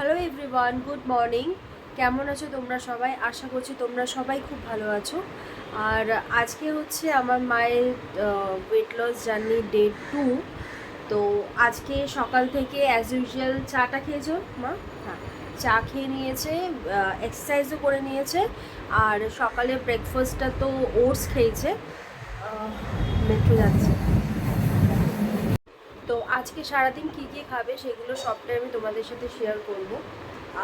Hello everyone good morning কেমন আছো তোমরা সবাই? আশা করছি তোমরা সবাই খুব ভালো আছো। আর আজকে হচ্ছে আমার মায়ের weight loss journey day two তো আজকে সকাল থেকে অ্যাজ ইউজুয়াল চাটা খেয়েছো, মা? হ্যাঁ চা খেয়ে নিয়েছে এক্সারসাইজও করে নিয়েছে। আর সকালে ব্রেকফাস্টটা তো ওটস খেয়েছে। মেট্রো যাচ্ছে। তো আজকে সারাদিন কী কী খাবে সেগুলো সবটাই আমি তোমাদের সাথে শেয়ার করব।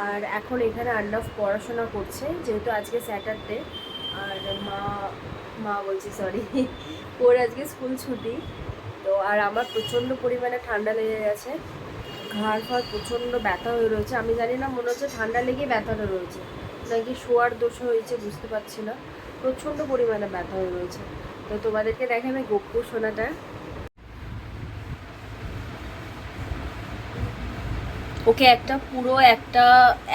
আর এখন এখানে আন্নাফ পড়াশোনা করছে, যেহেতু আজকে স্যাটারডে আর মা মা বলছি সরি ওর আজকে স্কুল ছুটি। তো আর আমার প্রচণ্ড পরিমাণে ঠান্ডা লেগে গেছে, ঘাড় ফাড় প্রচণ্ড ব্যথা হয়ে রয়েছে। আমি জানি না, মনে হচ্ছে ঠান্ডা লেগে ব্যথাটা রয়েছে, নাকি শোয়ার দোষ হয়েছে বুঝতে পারছি না। প্রচণ্ড পরিমাণে ব্যথা হয়ে রয়েছে। তো তোমাদেরকে দেখে আমি গোপ্পু সোনাটা ওকে একটা পুরো একটা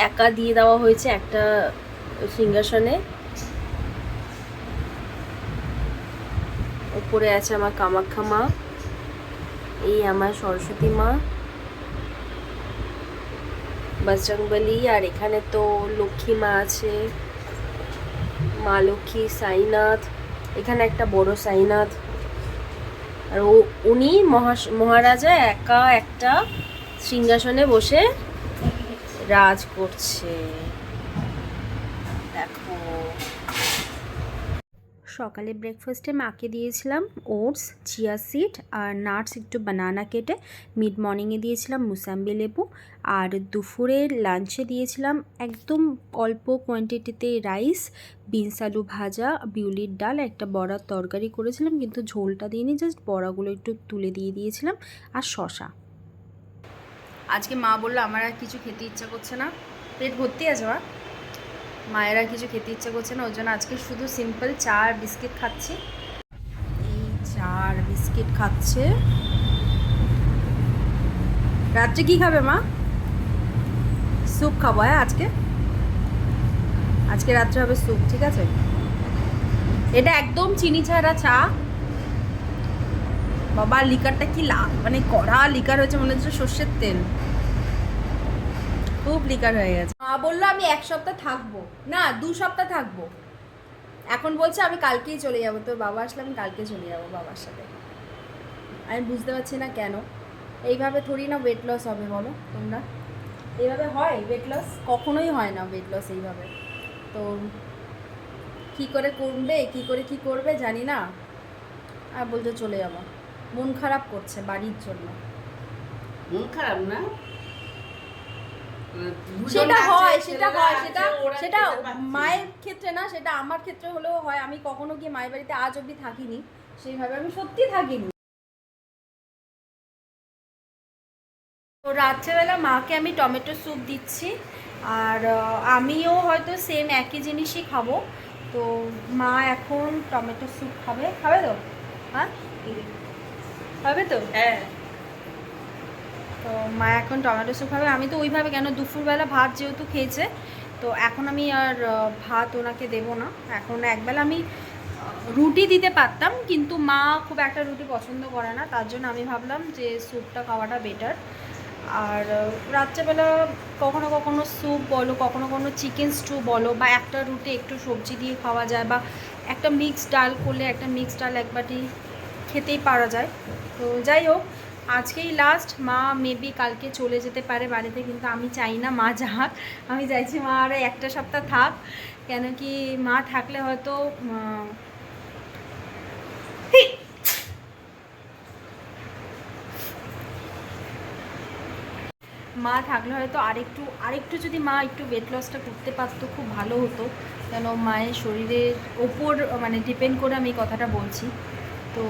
একা দিয়ে দেওয়া হয়েছে, একটা সিংহাসনে। উপরে আছে আমার কামাখ্যা মা, এই আমার সরস্বতী মা, বজরংবলী, আর এখানে তো লক্ষ্মী মা আছে, মা লক্ষ্মী, সাইনাথ, এখানে একটা বড় সাইনাথ। আর উনি মহা, মহারাজা একা একটা সিংহাসনে বসে রাজ করছে। দেখো। সকালে ব্রেকফাস্টে মাকে দিয়েছিলাম ওটস চিয়া সিড আর নাটস একটু বানানা কেটে মিড মর্নিংয়ে দিয়েছিলাম মুসাম্বি লেবু আর দুপুরে লাঞ্চে দিয়েছিলাম একদম অল্প কোয়ান্টিটিতে রাইস বিনস আলু ভাজা, বিউলির ডাল, একটা বড়ার তরকারি করেছিলাম কিন্তু ঝোলটা দিইনি জাস্ট বড়াগুলো একটু তুলে দিয়ে দিয়েছিলাম আর শশা আজকে মা বলল, আমার আর কিছু খেতে ইচ্ছা করছে না। পেট ভর্তি আছে মা। মায়ের কিছু খেতে ইচ্ছা করছে না ওই জন্য আজকে শুধু সিম্পল চা আর বিস্কিট খাচ্ছি। এই চা আর বিস্কিট খাচ্ছে। রাত্রে কি খাবে মা? স্যুপ খাব হ্যাঁ আজকে? আজকে রাত্রে হবে স্যুপ, ঠিক আছে? এটা একদম চিনি ছাড়া চা। বাবা, লিকারটা কি লাল মানে কড়া লিকার হয়েছে মনে হচ্ছে সর্ষের তেল। খুব লিকার হয়ে গেছে। মা বলল, আমি এক সপ্তাহ থাকব। না, দু সপ্তাহ থাকব। এখন বলছে, আমি কালকেই চলে যাব। তোর বাবা আসলে, আমি কালকে চলে যাব বাবার সাথে। আমি বুঝতে পারছি না কেন। এইভাবে থোড়ি না ওয়েট লস হবে বলো তোমরা? এইভাবে হয়? ওয়েট লস কখনোই হয় না ওয়েট লস এইভাবে। তো কি করে করবে কি করে কি করবে জানি না। আর বলতে চলে যাব। মন খারাপ করছে বাড়ির জন্য। মন খারাপ না? সেটা হয় সেটা হয় সেটা সেটা মায়ের ক্ষেত্রে না সেটা আমার ক্ষেত্রে হলেও হয়। আমি কখনো গিয়ে মায়ের বাড়িতে আজ অবধি থাকিনি? সেইভাবে আমি সত্যি থাকিনি। তো রাত্রেবেলা মাকে আমি টমেটো স্যুপ দিচ্ছি আর আমিও হয়তো সেম একই জিনিসই খাব। তো মা এখন টমেটো স্যুপ খাবে। খাবে তো? হ্যাঁ? খাবে তো? হ্যাঁ। তো মা এখন টমেটো স্যুপ খাবে। আমি তো ওইভাবে কেন? দুপুরবেলা ভাত যেহেতু খেয়েছে তো এখন আমি আর ভাত ওনাকে দেবো না। এখন একবেলা আমি রুটি দিতে পারতাম কিন্তু মা খুব একটা রুটি পছন্দ করে না। তার জন্য আমি ভাবলাম যে স্যুপটা খাওয়াটা বেটার আর রাত্রেবেলা কখনো কখনো স্যুপ বলো কখনো কখনো চিকেন স্টু বলো বা একটা রুটি একটু সবজি দিয়ে খাওয়া যায় বা একটা মিক্সড ডাল করলে একটা মিক্সড ডাল এক বাটি খেতেই পারা যায়। তো যাই হোক, আজকেই লাস্ট মা মেবি কালকে চলে যেতে পারে বাড়িতে, কিন্তু আমি চাই না মা যাক। আমি চাইছি মা আর একটা সপ্তাহ থাক, কেন কি মা থাকলে হয়তো মা থাকলে হয়তো আরেকটু আরেকটু যদি মা একটু ওয়েট লসটা করতে পারতো, খুব ভালো হতো। কেন মায়ের শরীরের ওপর মানে ডিপেন্ড করে আমি কথাটা বলছি। তো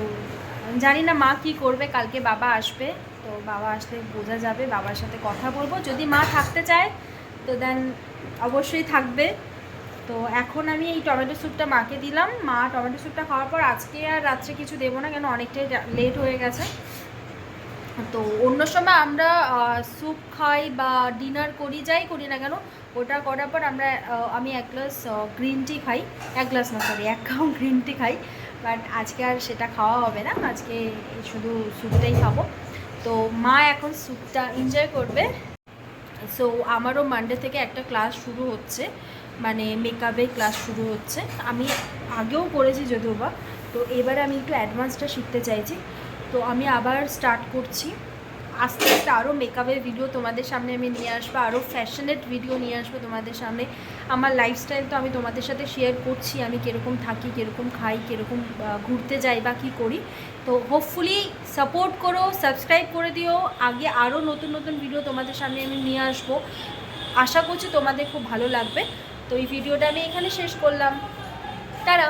জানি না মা কি করবে, কালকে বাবা আসবে, তো বাবা আসলে বোঝা যাবে, বাবার সাথে কথা বলব। যদি মা থাকতে চায়, তো দেন অবশ্যই থাকবে। তো এখন আমি এই টমেটো স্যুপটা মাকে দিলাম। মা টমেটো স্যুপটা খাওয়ার পর আজকে আর রাত্রে কিছু দেবো না, কেন অনেকটাই লেট হয়ে গেছে। তো অন্য সময় আমরা স্যুপ খাই বা ডিনার করি, যাই করি না কেন, ওটা করার পর আমরা আমি এক গ্লাস গ্রিন টি খাই। এক গ্লাস না সরি এক কাপ গ্রিন টি খাই। বাট আজকে আর সেটা খাওয়া হবে না। আজকে শুধু স্যুপটাই খাব। তো মা এখন স্যুপটা এনজয় করবে। সো আমারও মানডে থেকে একটা ক্লাস শুরু হচ্ছে। মানে মেকআপের ক্লাস শুরু হচ্ছে। আমি আগেও করেছি যদিও বা। তো এবারে আমি একটু অ্যাডভান্সটা শিখতে চাইছি। তো আমি আবার স্টার্ট করছি। আস্তে আস্তে আরও মেকআপের ভিডিও তোমাদের সামনে আমি নিয়ে আসব আরও ফ্যাশনেট ভিডিও নিয়ে আসব তোমাদের সামনে। আমার লাইফস্টাইল তো আমি তোমাদের সাথে শেয়ার করছি, আমি কীরকম থাকি, কীরকম খাই, কীরকম ঘুরতে যাই বা কী করি। তো হোপফুলি সাপোর্ট করো সাবস্ক্রাইব করে দিও। আগে আরও নতুন নতুন ভিডিও তোমাদের সামনে আমি নিয়ে আসব। আশা করছি তোমাদের খুব ভালো লাগবে। তো এই ভিডিওটা আমি এখানে শেষ করলাম। তারা